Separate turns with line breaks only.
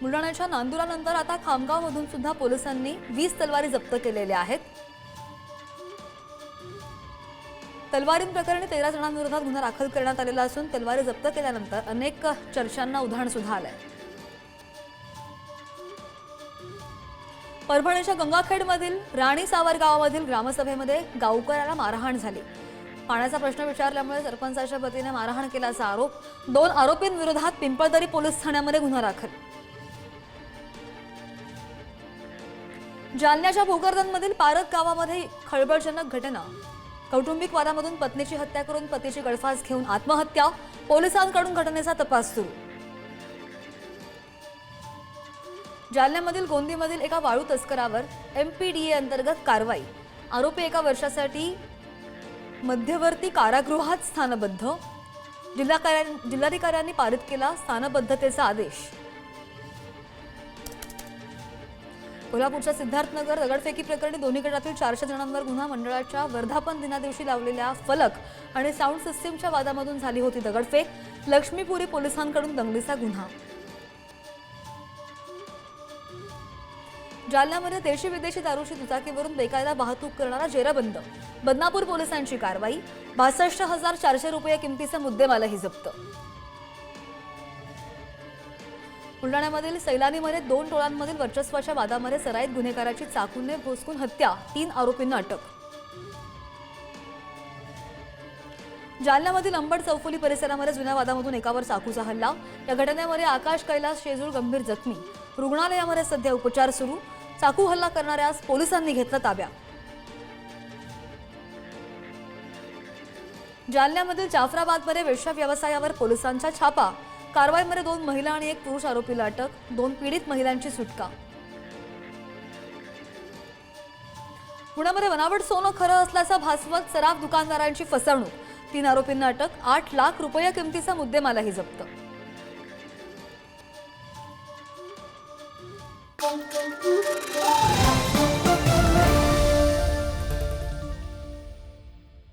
बुलढाण्याच्या नांदुरानंतर आता खामगावमधून सुद्धा पोलिसांनी वीस तलवारी जप्त केलेल्या आहेत. तलवारींप्रकरणी तेरा जणांविरोधात गुन्हा दाखल करण्यात आलेला असून तलवारी जप्त केल्यानंतर अनेक चर्चांना उधाण सुद्धा आलंय. परभणीच्या गंगाखेडमधील राणी सावर गावामधील ग्रामसभेमध्ये गावकऱ्याला मारहाण झाली. पाण्याचा प्रश्न विचारल्यामुळे सरपंचाच्या पतीने मारहाण केल्याचा आरोप दोन आरोपींविरोधात पिंपळदरी पोलीस ठाण्यामध्ये गुन्हा दाखल जालन्याच्या भोकरदनमधील पारक गावामध्ये खळबळजनक घटना. कौटुंबिक वादामधून पत्नीची हत्या करून पतीची गळफास घेऊन आत्महत्या पोलिसांकडून घटनेचा तपास सुरू. जालन्यामधील गोंदीमधील एका वाळू तस्करावर एमपीडीए अंतर्गत कारवाई. आरोपी एका वर्षासाठी मध्यवर्ती कारागृहात स्थानबद्ध. जिल्हाकार्या- जिल्हाधिकाऱ्यांनी पारित केला स्थानबद्धतेचा आदेश. कोल्हापूरच्या सिद्धार्थनगर दगडफेकी प्रकरणी दोन्ही गटातील चारशे जणांवर गुन्हा मंडळाच्या वर्धापन दिनादिवशी लावलेल्या फलक आणि साऊंड सिस्टीमच्या वादामधून झाली होती दगडफेक. लक्ष्मीपुरी पोलिसांकडून दंगलीचा गुन्हा. जालन्यामध्ये देशी विदेशी दारूची दुचाकीवरून बेकायदा वाहतूक करणारा जेरबंद. बदनापूर पोलिसांची कारवाई. बासष्ट हजार चारशे रुपये किमतीचा मुद्देमालही जप्त. बुलढाण्यामधील सैलानीमध्ये दोन टोळांमधील वर्चस्वाच्या वादामध्ये सराईत गुन्हेगाराची चाकूने भोसकून हत्या तीन आरोपींना अटक. जालन्यामधील अंबड चौफुली परिसरामध्ये जुन्या वादामधून एकावर चाकूचा हल्ला. या घटनेमध्ये आकाश कैलास शेजूळ गंभीर जखमी. रुग्णालयामध्ये सध्या उपचार सुरू. चाकू हल्ला करणाऱ्यास पोलिसांनी घेतला ताब्यात जालन्यामधील जाफराबादमध्ये वेश्या व्यवसायावर पोलिसांचा छापा. कारवाईमध्ये दोन महिला आणि एक पुरुष आरोपीला अटक दोन पीडित महिलांची सुटका. पुण्यामध्ये बनावट सोनं खरं असल्याचा भासवत सराफ दुकानदारांची फसवणूक. तीन आरोपींना अटक आठ लाख रुपये किमतीचा मुद्देमालाही जप्त.